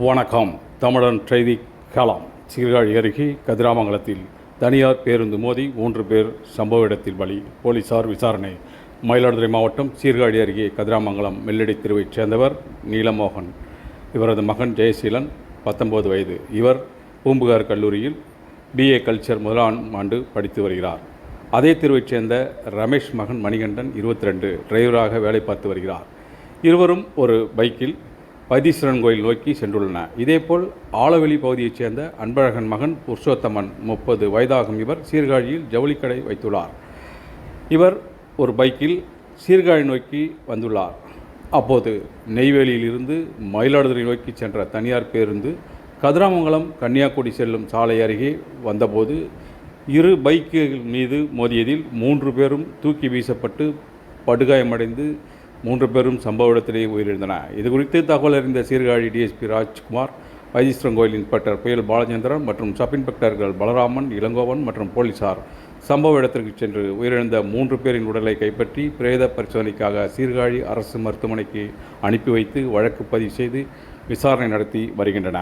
வணக்கம். தமிழன் செய்தி களம். சீர்காழி அருகே கதிராமங்கலத்தில் தனியார் பேருந்து மோதி மூன்று பேர் சம்பவ இடத்தில் பலி. போலீசார் விசாரணை. மயிலாடுதுறை மாவட்டம் சீர்காழி அருகே கதிராமங்கலம் மெல்லடி தெருவைச் சேர்ந்தவர் நீலமோகன். இவரது மகன் ஜெயசீலன் பத்தொன்பது வயது. இவர் பூம்புகார் கல்லூரியில் பிஏ கல்ச்சர் முதலாம் ஆண்டு படித்து வருகிறார். அதே தெருவைச் சேர்ந்த ரமேஷ் மகன் மணிகண்டன் இருபத்தி ரெண்டு டிரைவராக வேலை பார்த்து வருகிறார். இருவரும் ஒரு பைக்கில் வைத்தீஸ்வரன் கோயில் நோக்கி சென்றுள்ளன. இதேபோல் ஆலவெளி பகுதியைச் சேர்ந்த அன்பழகன் மகன் புருஷோத்தமன் முப்பது வயதாகும் இவர் சீர்காழியில் ஜவுளிக்கடை வைத்துள்ளார். இவர் ஒரு பைக்கில் சீர்காழி நோக்கி வந்துள்ளார். அப்போது நெய்வேலியிலிருந்து மயிலாடுதுறை நோக்கி சென்ற தனியார் பேருந்து கதிராமங்கலம் கன்னியாகுடி செல்லும் சாலை அருகே வந்தபோது இரு பைக்குகள் மீது மோதியதில் மூன்று பேரும் தூக்கி வீசப்பட்டு படுகாயமடைந்து மூன்று பேரும் சம்பவ இடத்திலேயே உயிரிழந்தன. இது குறித்து தகவல் அறிந்த சீர்காழி டிஎஸ்பி ராஜ்குமார் வைத்தீஸ்வரன் கோயில் இன்ஸ்பெக்டர் புயல் பாலச்சந்திரன் மற்றும் சப் இன்ஸ்பெக்டர்கள் பலராமன் இளங்கோவன் மற்றும் போலீசார் சம்பவ இடத்திற்கு சென்று உயிரிழந்த மூன்று பேரின் உடலை கைப்பற்றி பிரேத பரிசோதனைக்காக சீர்காழி அரசு மருத்துவமனைக்கு அனுப்பி வைத்து வழக்கு பதிவு செய்து விசாரணை நடத்தி வருகின்றன